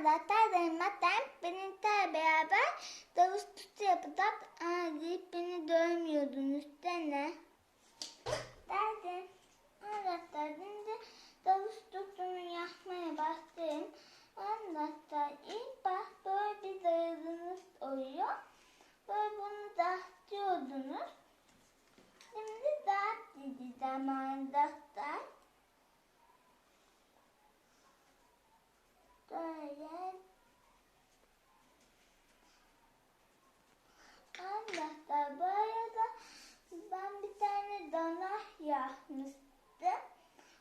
anahtar dayımadan benimle beraber davuz tutu yapacağız. Aa deyip beni dövmüyordunuz de ne? Derdim. Anahtar deyince davuz tutunu yapmaya başlayayım. Anahtar ilk baş böyle bir dayadınız oluyor. Böyle bunu dağıtıyordunuz. Şimdi dağıt dedi zamanda dağıt. Böyle Anahtar bu arada ben bir tane dana yapmıştım.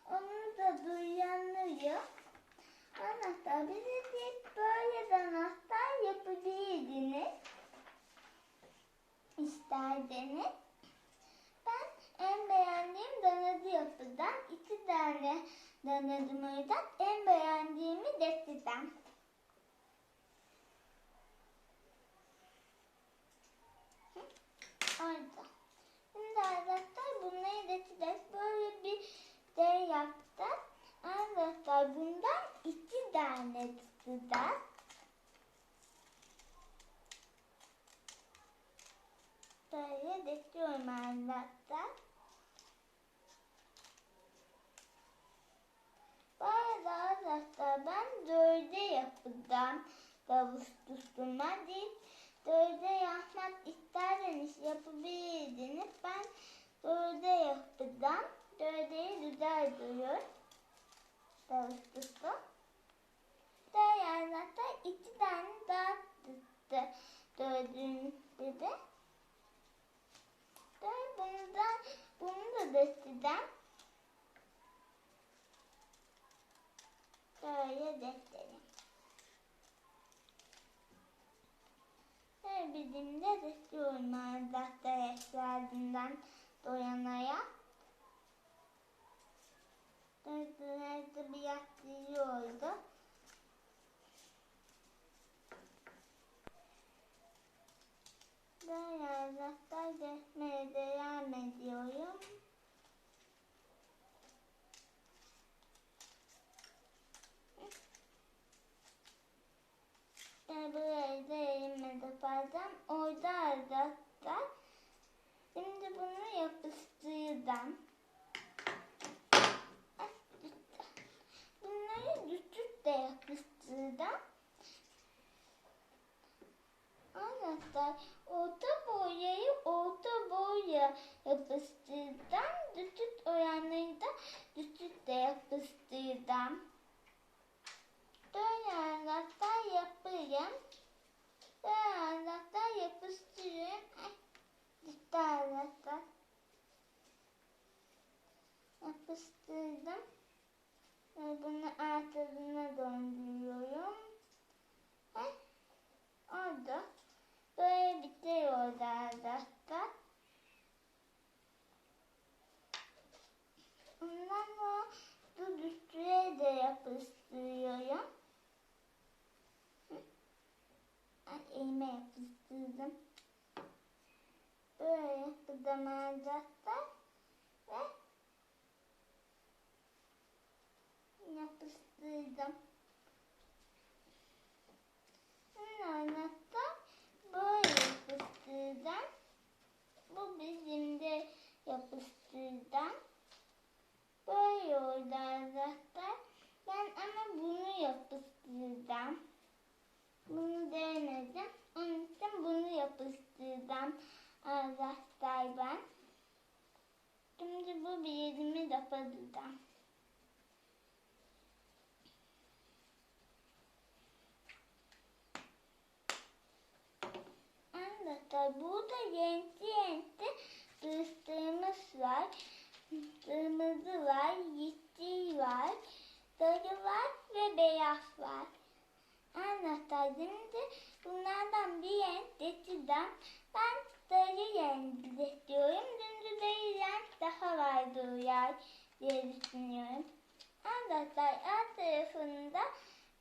Onu da duyanlıyor. Anahtar bize deyip böyle anahtar yapabilirdiniz. İsterdiniz. Ben en beğendiğim danadı yapıdan iki tane danadım o yüzden en beğendiğimi destem. Orada. Şimdi arkadaşlar bunları destek böyle bir şey yaptım. Arkadaşlar bundan iki tane tutacağız. Böyle desiyorum arkadaşlar. Bu arada arkadaşlar ben dörde tutuma değil. Dörde yapmak isterseniz yapabilirsiniz. Ben dörde yapacağım. Dördeyi güzel duruyor. Tutum. Dört arkadaşlar iki tane daha tuttu. Dördüncü de. Dört bundan, bunu da desteden. Böyle destelim. Her birinde destiyorum arkadaşlar eşyalarından doyanaya. Dördünüzde bir yaptırıyordu. Böyle arkadaşlar geçmeye devam ediyorum. Buraya da elime yapardım. Orada arkadaşlar. Şimdi bunu yapıştırdım. Ay, düştü. Bunları düşük de yapıştırdım. Arkadaşlar orta boyayı orta boya yapıştırdım. Düşük oranları da düşük de yapıştırdım. Böyle arkadaşlar yapayım. Arkadaşlar yapıştırıyorum. Ay, gitti arkadaşlar. Yapıştırdım. Ve bunu artırına döndürüyorum. Ay, oldu. Böyle bitiyor arkadaşlar. Ondan sonra bu yapıştırdım. Böyle yapacağım arkadaşlar. Ve yapıştırdım. Şimdi arkadaşlar böyle yapıştırdım. Bu bizim de yapıştırdım. Böyle oldu arkadaşlar. Ben ama bunu yapıştırdım. Bunu denedim. Onun için bunu yapıştırdım arkadaşlar ben. Şimdi bu birimi yapacağım. Arkadaşlar burada renkli renkli dıştığımız var. Kırmızı var, yeşil var, sarı var ve beyaz var. Arkadaşlar şimdi bunlardan bir renk seçeceğim. Ben sarı renk istiyorum. Çünkü sarı renk daha var duruyor diye düşünüyorum. Arkadaşlar alt tarafında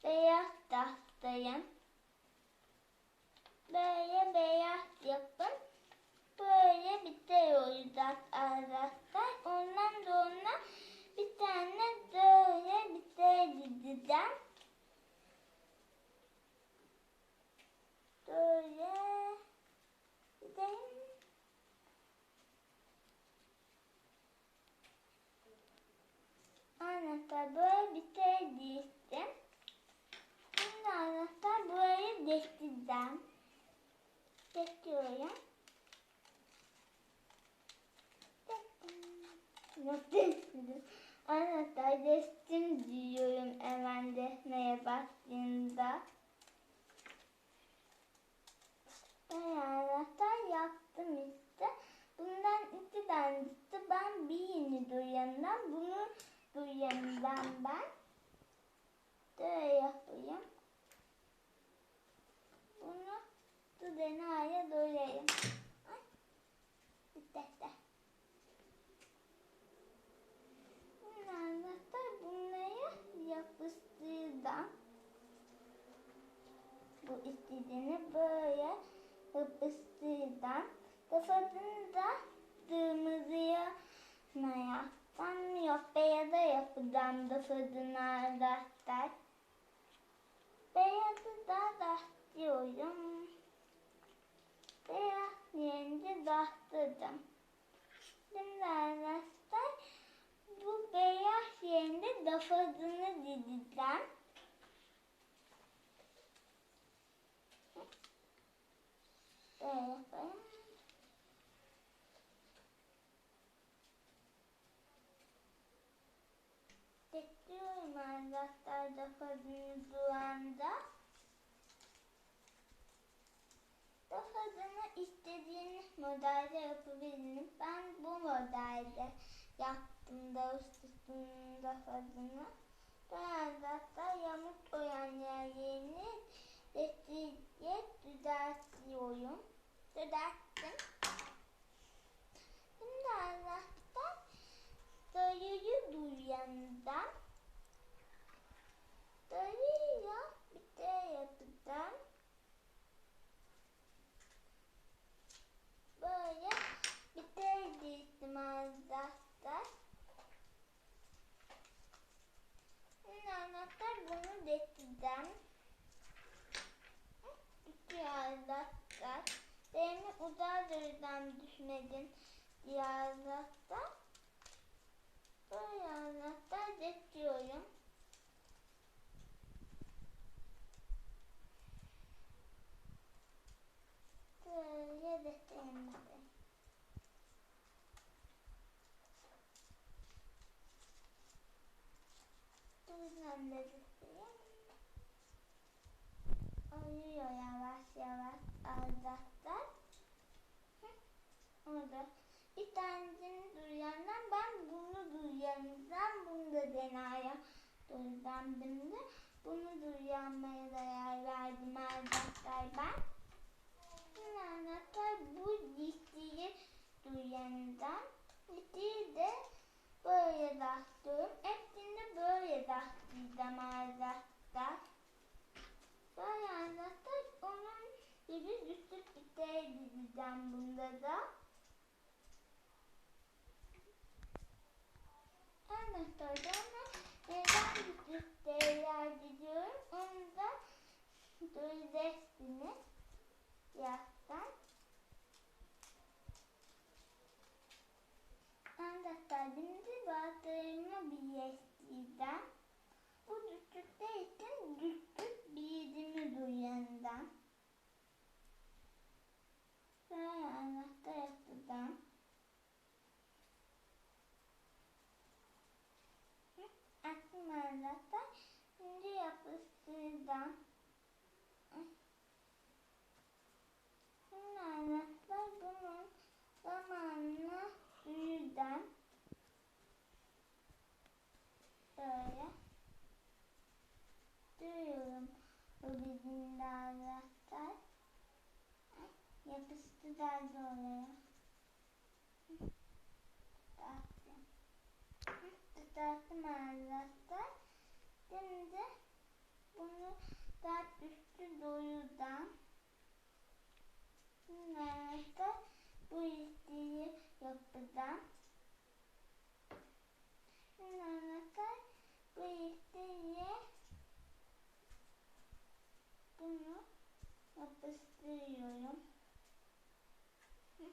beyaz tahtayım. Böyle beyaz yapın. Böyle bitiriyoruz arkadaşlar. Ondan sonra bir tane böyle bitir gideceğim. Anahtar böyle bir şey değiştim. Şimdi anahtar burayı değiştireceğim. Çekiyorum. Yok değiştirdim. Anahtar değiştim diyorum hemen desmeye baktığımda. Ben anahtar yaptım işte. Bundan iki tane çıktı. Ben birini duyandan, bunu duyandan ben. Böyle yapayım. Bunu dudenaya doyayım. Ay. Bitti. Bunun anahtar bunları yapıştırdım. Bu istediğini böyle yapıştırdım. Kafasını da kırmızıya ne yapsam yok beyaza yapacağım kafasını arkadaşlar. Beyazı da dağıtıyorum. Beyaz yerince dağıtırdım. Arkadaşlar bu beyaz yerinde kafasını dizeceğim. Böyle yapayım. Arkadaşlar kafasını duanda. Kafasını istediğiniz modelde yapabilirim. Ben bu modelde yaptım da ustasının kafasını. Ben arkadaşlar yamuk olan yerlerini destiye düzeltiyorum. Düzelttim. Şimdi arkadaşlar dayıyı duyandan dayıyla bir şey yapacağım. Böyle bir dizdim. Şimdi arkadaşlar bunu deseceğim. İki. Beni uzak yerden düşmedin diye arkadaşlar. Böyle arkadaşlar desiyorum. Orada. Bir tanesini duyandan ben bunu duyandan bunu da denaya duydandım da bunu duyanmaya da yer verdim arkadaşlar ben. Şimdi arkadaşlar bu listeyi duyandan listeyi de böyle dağıtıyorum. Hepsini böyle dağıtacağım arkadaşlar. Böyle arkadaşlar onun gibi düşük bir dizeceğim bunda da. Arkadaşlar sonra neden düşük değerler diziyorum onu da göreceksiniz birazdan. Arkadaşlar şimdi batırımı birleştireceğim. Bu düşükte için düşük bildiğimi duyandan. Sonra anahtar yapacağım. Hı, Yapıştıracağım. Hı. Şimdi anahtar bunun zamanına büyüden böyle duyuyorum bu bizim de anahtar. Ay, Yapıştıracağız oraya. Dağıttım arkadaşlar. Şimdi bunu daha üstü doyudan arkadaşlar bu isteği yapacağım. Şimdi bu isteği bunu yapıştırıyorum. Hı,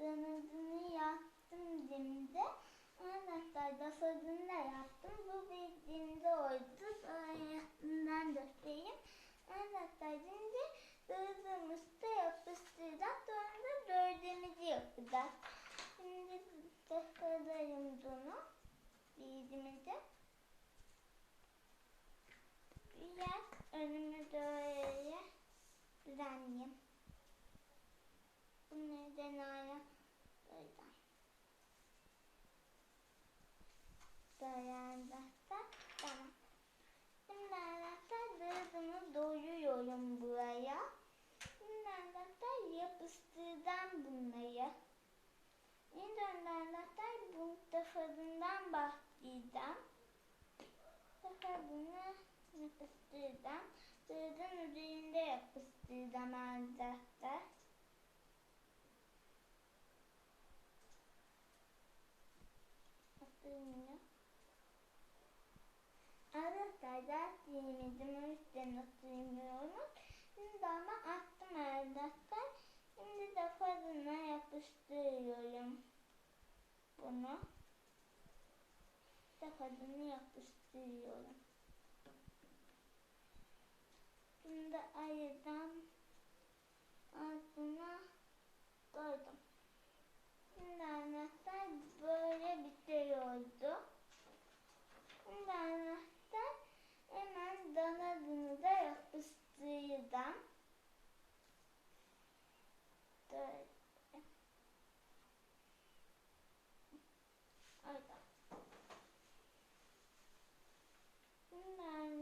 Danadını yaptım dimde. Dasadını da yaptım. Bu bir dimde oydu. Böyle yakından göstereyim. Arkadaşlar şimdi dırdığımızda yapıştıracağız. Sonra dördümüzü yapacağız. Şimdi takarım bunu. Bildiğimizi. Biraz önümü böyle düzenleyeyim. Bunları denaya koyacağım. Böyle arkadaşlar. Tamam. Şimdi doyuyorum buraya. Şimdi yapıştıracağım bunları. Şimdi bu defarından başlayacağım. Sefer bunu yapıştıracağım. Dırdın üzerinde yapıştıracağım arkadaşlar. Atılmıyor. Arkadaşlar lastiğimizin üstüne atılmıyoruz. Şimdi ama attım arkadaşlar. Şimdi de fazına yapıştırıyorum. Bunu. Da fazını yapıştırıyorum. Da ayırdım. Altına koydum. Şimdi arkadaşlar böyle bitiyordu. Şimdi arkadaşlar hemen danadını da yapıştıracağım. Böyle. Orada.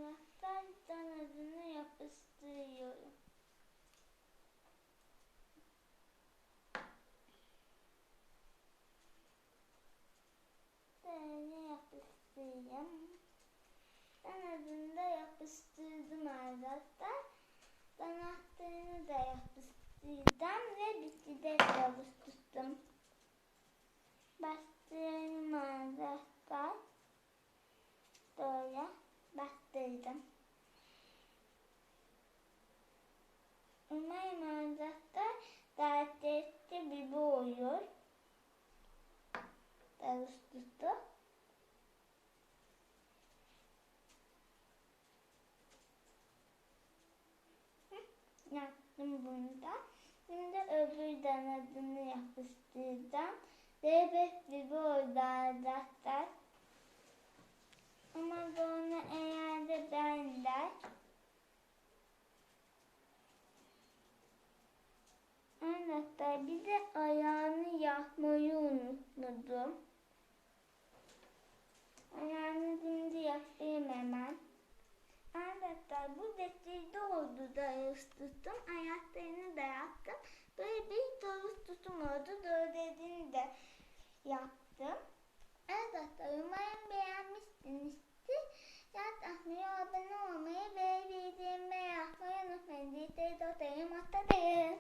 Arkadaşlar danadını yapıştırıyorum. Böyle yapıştırayım. Danadını da yapıştırdım arkadaşlar. Danaklarını da yapıştırdım ve bitti de yapıştırdım. Bastırıyorum arkadaşlar. Böyle bastırdım. Umarım arkadaşlar lezzetli bir bu olur. Karıştırdım. Yaptım bunu da. Şimdi öbür danadını yapıştıracağım. Bebek gibi oldu arkadaşlar. Ama bunu eğer de benden Arkadaşlar bir de ayağını yapmayı unutmadım. Ayağını şimdi yapayım hemen. Elbette bu desteği oldu davul tuttum. Ayaklarını da yaptım. Böyle bir davul tutum oldu. Doğru dediğini de yaptım. Elbette umarım beğenmişsinizdir. Yat atmayı, abone olmayı ve bildirimleri yapmayı unutmayın. Dizleri dotayım hatta değil.